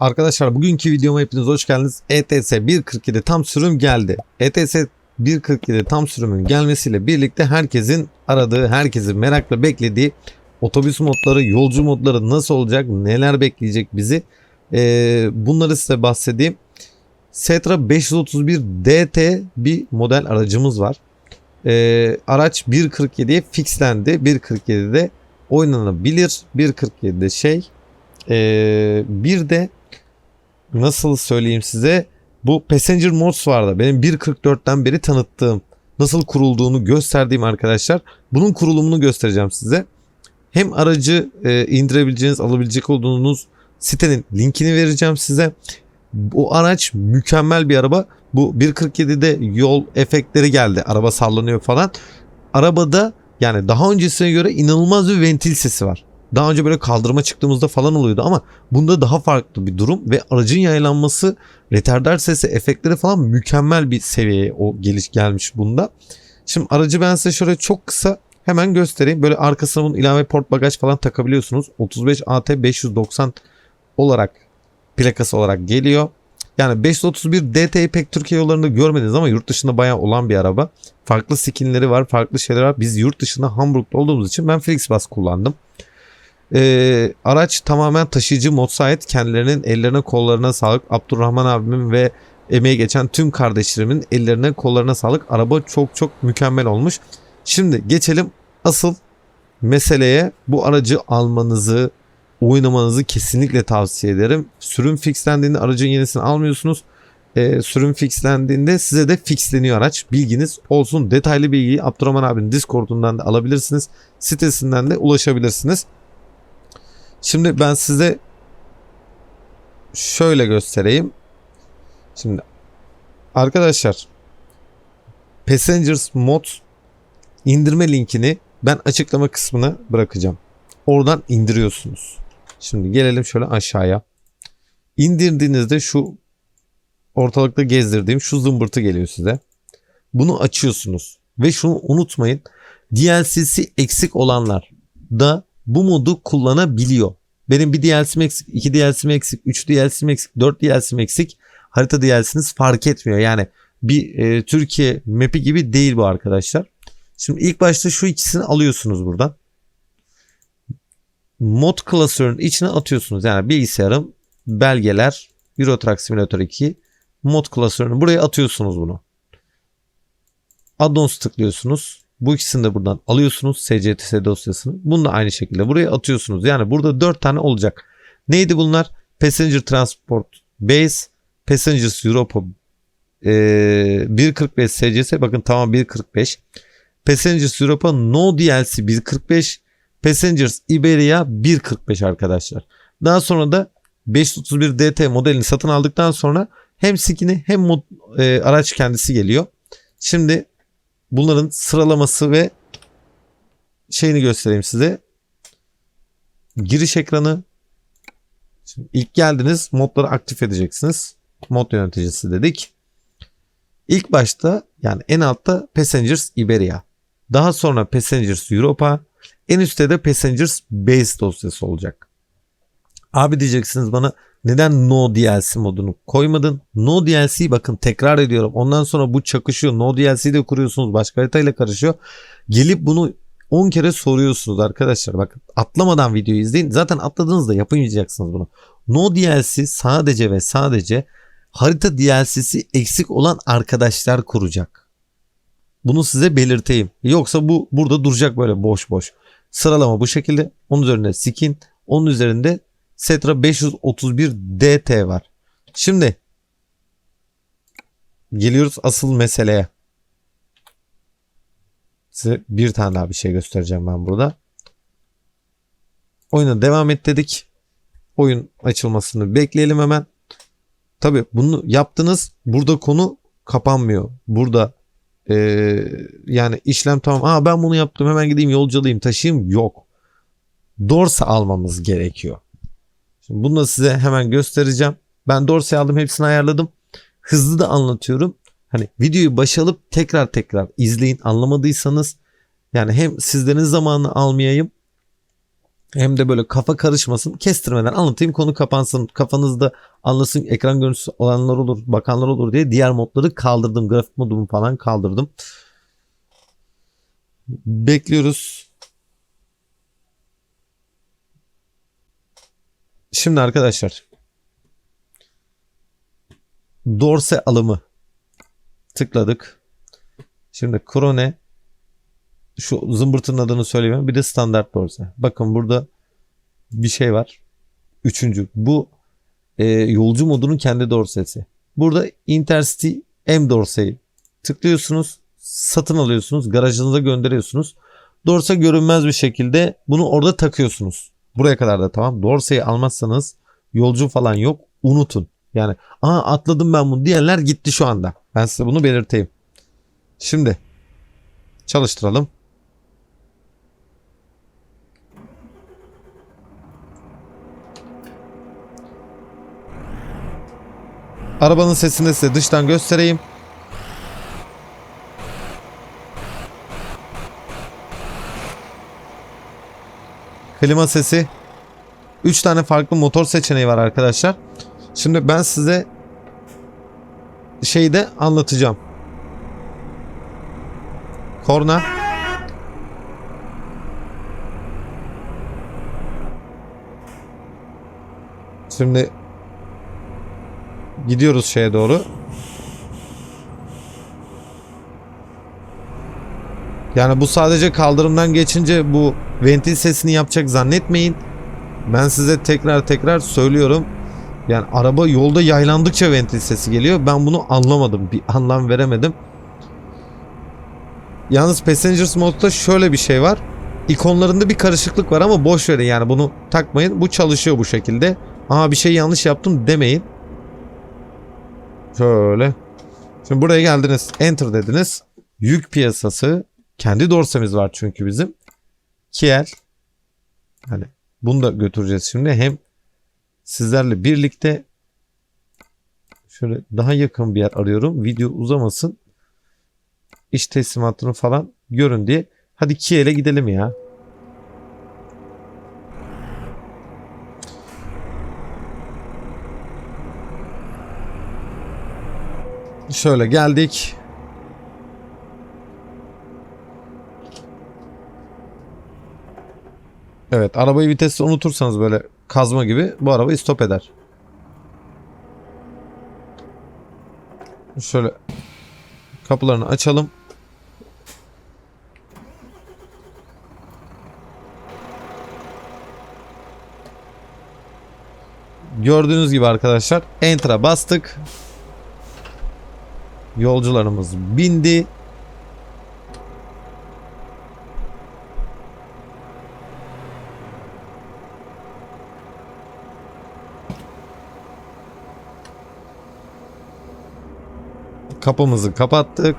Arkadaşlar bugünkü videoma hepiniz hoş geldiniz. ETS 1.47 tam sürüm geldi. ETS 1.47 tam sürümün gelmesiyle birlikte herkesin aradığı, herkesin merakla beklediği otobüs modları, yolcu modları nasıl olacak, neler bekleyecek bizi ee, bunları size bahsedeyim. Setra 531 DT bir model aracımız var. Ee, araç 1.47'ye fixlendi. 1.47'de oynanabilir. 1.47'de şey ee, bir de nasıl söyleyeyim size bu Passenger Mods vardı. Benim 1.44'ten beri tanıttığım nasıl kurulduğunu gösterdiğim arkadaşlar. Bunun kurulumunu göstereceğim size. Hem aracı e, indirebileceğiniz, alabilecek olduğunuz sitenin linkini vereceğim size. Bu araç mükemmel bir araba. Bu 1.47'de yol efektleri geldi. Araba sallanıyor falan. Arabada yani daha öncesine göre inanılmaz bir ventil sesi var. Daha önce böyle kaldırıma çıktığımızda falan oluyordu ama bunda daha farklı bir durum ve aracın yaylanması, retardar sesi, efektleri falan mükemmel bir seviyeye o geliş gelmiş bunda. Şimdi aracı ben size şöyle çok kısa hemen göstereyim. Böyle arkasına bunun ilave port bagaj falan takabiliyorsunuz. 35 AT 590 olarak plakası olarak geliyor. Yani 531 DT'yi pek Türkiye yollarında görmediniz ama yurt dışında bayağı olan bir araba. Farklı skinleri var, farklı şeyler var. Biz yurt dışında Hamburg'da olduğumuz için ben FlixBus kullandım. Ee, araç tamamen taşıyıcı mod sahip. Kendilerinin ellerine kollarına sağlık. Abdurrahman abimin ve emeği geçen tüm kardeşlerimin ellerine kollarına sağlık. Araba çok çok mükemmel olmuş. Şimdi geçelim asıl meseleye. Bu aracı almanızı, oynamanızı kesinlikle tavsiye ederim. Sürüm fixlendiğinde aracın yenisini almıyorsunuz. Ee, sürüm fixlendiğinde size de fixleniyor araç. Bilginiz olsun. Detaylı bilgiyi Abdurrahman abinin Discord'undan da alabilirsiniz. Sitesinden de ulaşabilirsiniz. Şimdi ben size şöyle göstereyim. Şimdi arkadaşlar Passengers Mod indirme linkini ben açıklama kısmına bırakacağım. Oradan indiriyorsunuz. Şimdi gelelim şöyle aşağıya. İndirdiğinizde şu ortalıkta gezdirdiğim şu zımbırtı geliyor size. Bunu açıyorsunuz. Ve şunu unutmayın. DLC'si eksik olanlar da bu modu kullanabiliyor. Benim bir DLC'm eksik, iki DLC'm eksik, üç DLC'm eksik, dört DLC'm eksik. Harita DLC'niz fark etmiyor. Yani bir e, Türkiye map'i gibi değil bu arkadaşlar. Şimdi ilk başta şu ikisini alıyorsunuz buradan. Mod klasörün içine atıyorsunuz. Yani bilgisayarım, belgeler, Euro Truck Simulator 2 mod klasörünü buraya atıyorsunuz bunu. Addons tıklıyorsunuz. Bu ikisini de buradan alıyorsunuz SCTS dosyasını. Bunu da aynı şekilde buraya atıyorsunuz. Yani burada 4 tane olacak. Neydi bunlar? Passenger Transport Base, Passengers Europa e, 1.45 SCS bakın tamam 1.45. Passengers Europa No DLC 1.45. Passengers Iberia 1.45 arkadaşlar. Daha sonra da 531 DT modelini satın aldıktan sonra hem skin'i hem mod, e, araç kendisi geliyor. Şimdi bunların sıralaması ve şeyini göstereyim size. Giriş ekranı. Şimdi ilk geldiniz modları aktif edeceksiniz. Mod yöneticisi dedik. İlk başta yani en altta Passengers Iberia. Daha sonra Passengers Europa. En üstte de Passengers Base dosyası olacak. Abi diyeceksiniz bana neden no DLC modunu koymadın? No DLC bakın tekrar ediyorum. Ondan sonra bu çakışıyor. No DLC de kuruyorsunuz. Başka haritayla karışıyor. Gelip bunu 10 kere soruyorsunuz arkadaşlar. Bakın atlamadan videoyu izleyin. Zaten atladığınızda yapamayacaksınız bunu. No DLC sadece ve sadece harita DLC'si eksik olan arkadaşlar kuracak. Bunu size belirteyim. Yoksa bu burada duracak böyle boş boş. Sıralama bu şekilde. Onun üzerinde skin. Onun üzerinde Setra 531 DT var. Şimdi geliyoruz asıl meseleye. Size bir tane daha bir şey göstereceğim ben burada. Oyuna devam et dedik. Oyun açılmasını bekleyelim hemen. Tabi bunu yaptınız. Burada konu kapanmıyor. Burada e, yani işlem tamam. Aa ben bunu yaptım hemen gideyim yolcu alayım taşıyayım. Yok. Dorsa almamız gerekiyor. Şimdi bunu da size hemen göstereceğim. Ben Dorsey aldım hepsini ayarladım. Hızlı da anlatıyorum. Hani videoyu başa alıp tekrar tekrar izleyin. Anlamadıysanız yani hem sizlerin zamanını almayayım Hem de böyle kafa karışmasın. Kestirmeden anlatayım konu kapansın. Kafanızda anlasın ekran görüntüsü olanlar olur, bakanlar olur diye diğer modları kaldırdım. Grafik modumu falan kaldırdım. Bekliyoruz. Şimdi arkadaşlar dorse alımı tıkladık. Şimdi krone şu zımbırtının adını söyleyeyim. Bir de standart dorse. Bakın burada bir şey var. Üçüncü. Bu e, yolcu modunun kendi dorsesi. Burada Intercity M dorseyi tıklıyorsunuz. Satın alıyorsunuz. Garajınıza gönderiyorsunuz. Dorse görünmez bir şekilde bunu orada takıyorsunuz. Buraya kadar da tamam. Dorseyi almazsanız yolcu falan yok. Unutun. Yani aa atladım ben bunu diyenler gitti şu anda. Ben size bunu belirteyim. Şimdi çalıştıralım. Arabanın sesini size dıştan göstereyim. Klima sesi. 3 tane farklı motor seçeneği var arkadaşlar. Şimdi ben size şeyi de anlatacağım. Korna. Şimdi gidiyoruz şeye doğru. Yani bu sadece kaldırımdan geçince bu ventil sesini yapacak zannetmeyin. Ben size tekrar tekrar söylüyorum. Yani araba yolda yaylandıkça ventil sesi geliyor. Ben bunu anlamadım. Bir anlam veremedim. Yalnız Passengers modda şöyle bir şey var. İkonlarında bir karışıklık var ama boş verin yani bunu takmayın. Bu çalışıyor bu şekilde. Aa bir şey yanlış yaptım demeyin. Şöyle. Şimdi buraya geldiniz. Enter dediniz. Yük piyasası. Kendi dorsemiz var çünkü bizim. Kiel. Hani bunu da götüreceğiz şimdi. Hem sizlerle birlikte şöyle daha yakın bir yer arıyorum. Video uzamasın. İş teslimatını falan görün diye. Hadi Kiel'e gidelim ya. Şöyle geldik. Evet arabayı vitesi unutursanız böyle kazma gibi bu arabayı stop eder. Şöyle kapılarını açalım. Gördüğünüz gibi arkadaşlar Enter'a bastık. Yolcularımız bindi. Kapımızı kapattık.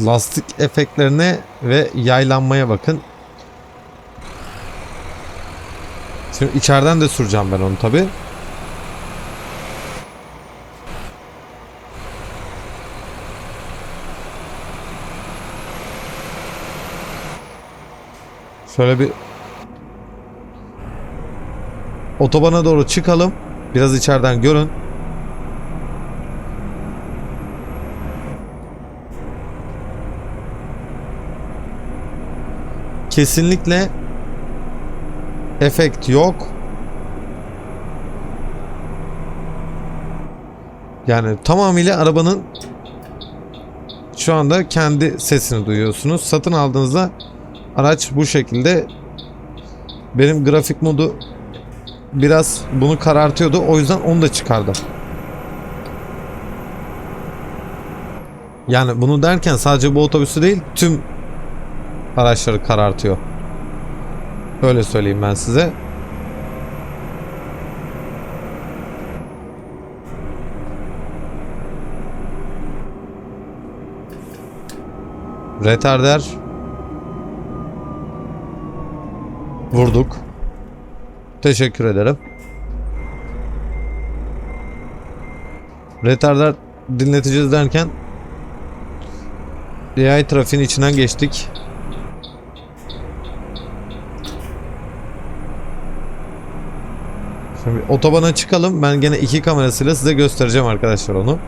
Lastik efektlerine ve yaylanmaya bakın. Şimdi içeriden de süreceğim ben onu tabi. Şöyle bir otobana doğru çıkalım. Biraz içeriden görün. Kesinlikle efekt yok. Yani tamamıyla arabanın şu anda kendi sesini duyuyorsunuz. Satın aldığınızda araç bu şekilde benim grafik modu biraz bunu karartıyordu. O yüzden onu da çıkardım. Yani bunu derken sadece bu otobüsü değil tüm araçları karartıyor. Öyle söyleyeyim ben size. Retarder Vurduk. Teşekkür ederim. Retarder dinleteceğiz derken AI trafiğin içinden geçtik. Şimdi otobana çıkalım. Ben gene iki kamerasıyla size göstereceğim arkadaşlar onu.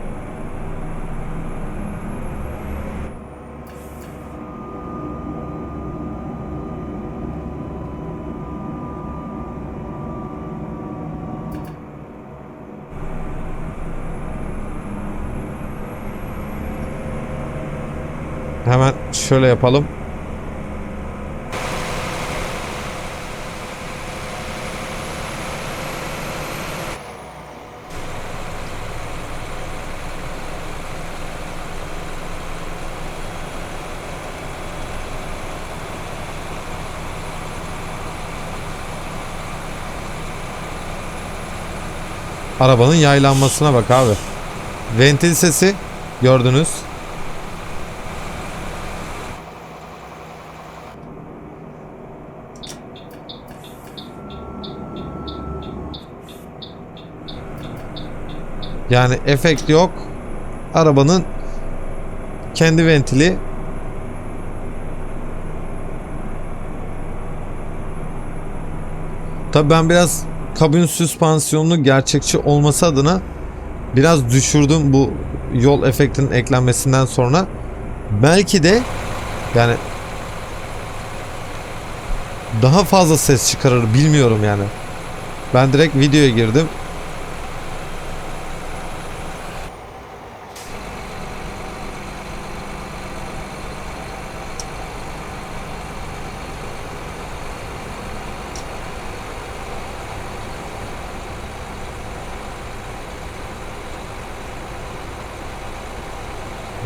Hemen şöyle yapalım. Arabanın yaylanmasına bak abi. Ventil sesi gördünüz. Yani efekt yok. Arabanın kendi ventili. Tabii ben biraz kabin süspansiyonunu gerçekçi olması adına biraz düşürdüm bu yol efektinin eklenmesinden sonra. Belki de yani daha fazla ses çıkarır bilmiyorum yani. Ben direkt videoya girdim.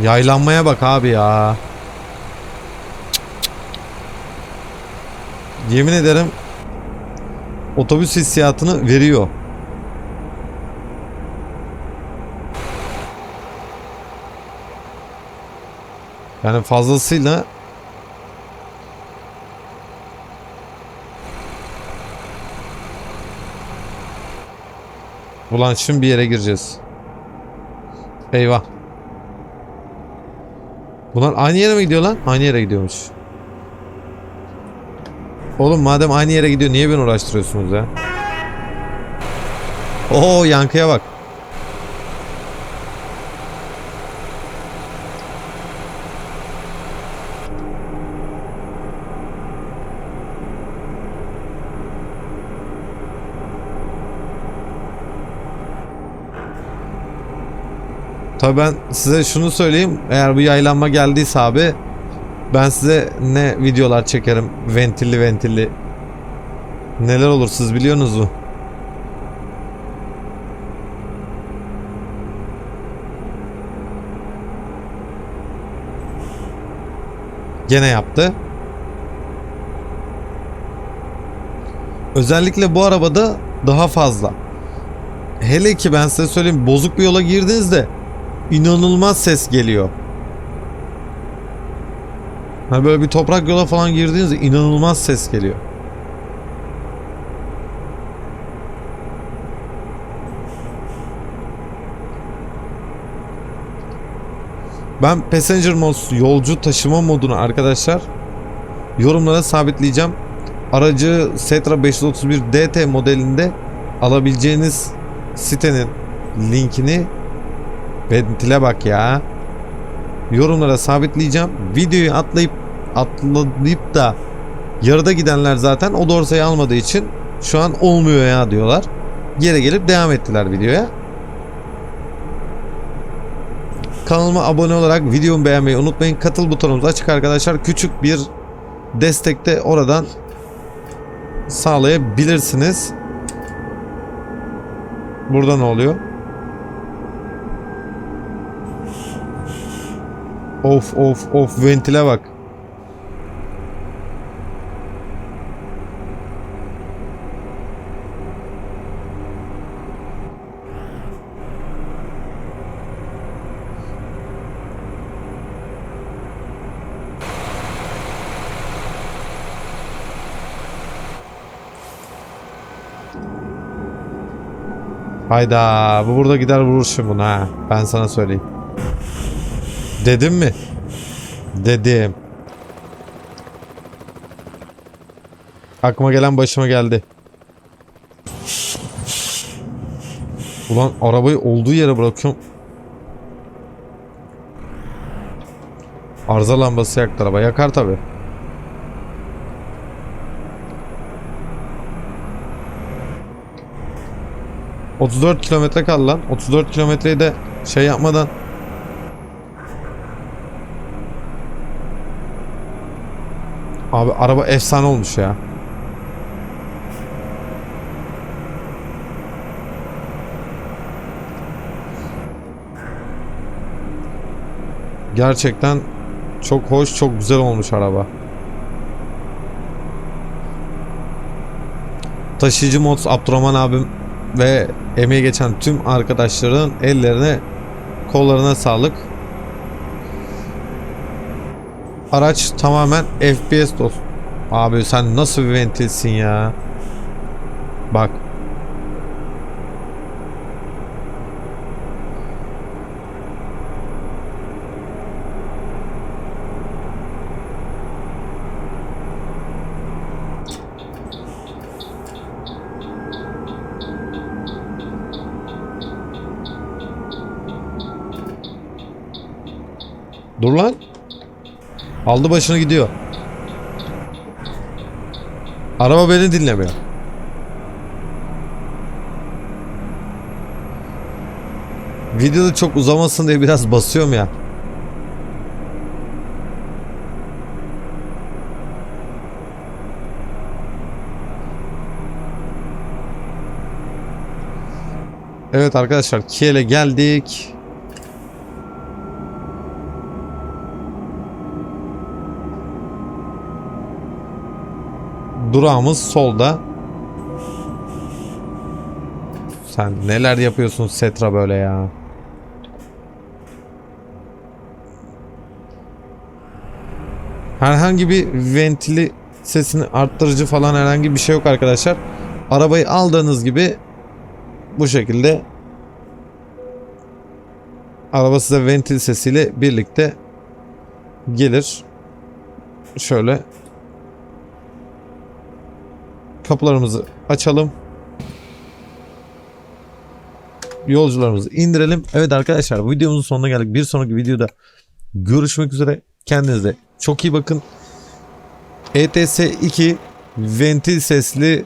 Yaylanmaya bak abi ya. Yemin ederim otobüs hissiyatını veriyor. Yani fazlasıyla Ulan şimdi bir yere gireceğiz. Eyvah. Bunlar aynı yere mi gidiyor lan? Aynı yere gidiyormuş. Oğlum madem aynı yere gidiyor niye beni uğraştırıyorsunuz ya? Oo yankıya bak. Tabii ben size şunu söyleyeyim. Eğer bu yaylanma geldiyse abi ben size ne videolar çekerim. Ventilli ventilli. Neler olur siz biliyorsunuz mu? Gene yaptı. Özellikle bu arabada daha fazla. Hele ki ben size söyleyeyim bozuk bir yola girdiğinizde inanılmaz ses geliyor. Hani böyle bir toprak yola falan girdiğinizde inanılmaz ses geliyor. Ben Passenger Mode yolcu taşıma modunu arkadaşlar yorumlara sabitleyeceğim. Aracı Setra 531 DT modelinde alabileceğiniz sitenin linkini Ventile bak ya. Yorumlara sabitleyeceğim. Videoyu atlayıp atlayıp da yarıda gidenler zaten o dorsayı almadığı için şu an olmuyor ya diyorlar. Geri gelip devam ettiler videoya. Kanalıma abone olarak videomu beğenmeyi unutmayın. Katıl butonumuz açık arkadaşlar. Küçük bir destekte oradan sağlayabilirsiniz. Burada ne oluyor? Of of of ventile bak. Hayda bu burada gider vurur şimdi bunu ha. Ben sana söyleyeyim. Dedim mi? Dedim. Aklıma gelen başıma geldi. Ulan arabayı olduğu yere bırakıyorum. Arıza lambası yaktı araba. Yakar tabi. ...34 kilometre kaldı lan. 34 kilometreyi de şey yapmadan... Abi araba efsane olmuş ya. Gerçekten çok hoş, çok güzel olmuş araba. Taşıyıcı mod Abdurrahman abim ve emeği geçen tüm arkadaşların ellerine, kollarına sağlık. Araç tamamen FPS dost. Abi sen nasıl bir ventilsin ya? Bak. Dur lan. Aldı başını gidiyor. Araba beni dinlemiyor. Videoda çok uzamasın diye biraz basıyorum ya. Evet arkadaşlar Kiel'e geldik. Durağımız solda. Sen neler yapıyorsun Setra böyle ya? Herhangi bir ventili sesini arttırıcı falan herhangi bir şey yok arkadaşlar. Arabayı aldığınız gibi bu şekilde araba size ventil sesiyle birlikte gelir. Şöyle kapılarımızı açalım. Yolcularımızı indirelim. Evet arkadaşlar bu videomuzun sonuna geldik. Bir sonraki videoda görüşmek üzere. Kendinize çok iyi bakın. ETS 2 ventil sesli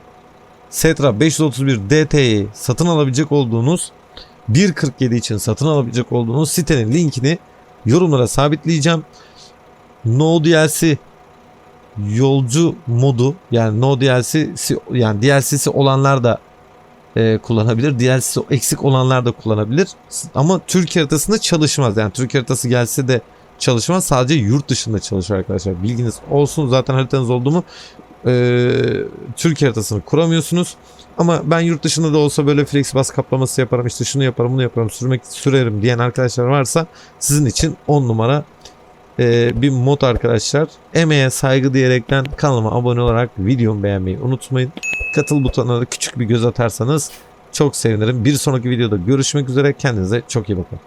Setra 531 DT'yi satın alabilecek olduğunuz 1.47 için satın alabilecek olduğunuz sitenin linkini yorumlara sabitleyeceğim. No DLC yolcu modu yani no DLC'si yani DLC'si olanlar da e, kullanabilir. DLC'si eksik olanlar da kullanabilir. Ama Türkiye haritasında çalışmaz. Yani Türkiye haritası gelse de çalışmaz. Sadece yurt dışında çalışır arkadaşlar. Bilginiz olsun. Zaten haritanız oldu mu e, Türkiye haritasını kuramıyorsunuz. Ama ben yurt dışında da olsa böyle FlexBus kaplaması yaparım. işte şunu yaparım bunu yaparım sürmek sürerim diyen arkadaşlar varsa sizin için 10 numara e, bir mod arkadaşlar. Emeğe saygı diyerekten kanalıma abone olarak videomu beğenmeyi unutmayın. Katıl butonuna da küçük bir göz atarsanız çok sevinirim. Bir sonraki videoda görüşmek üzere. Kendinize çok iyi bakın.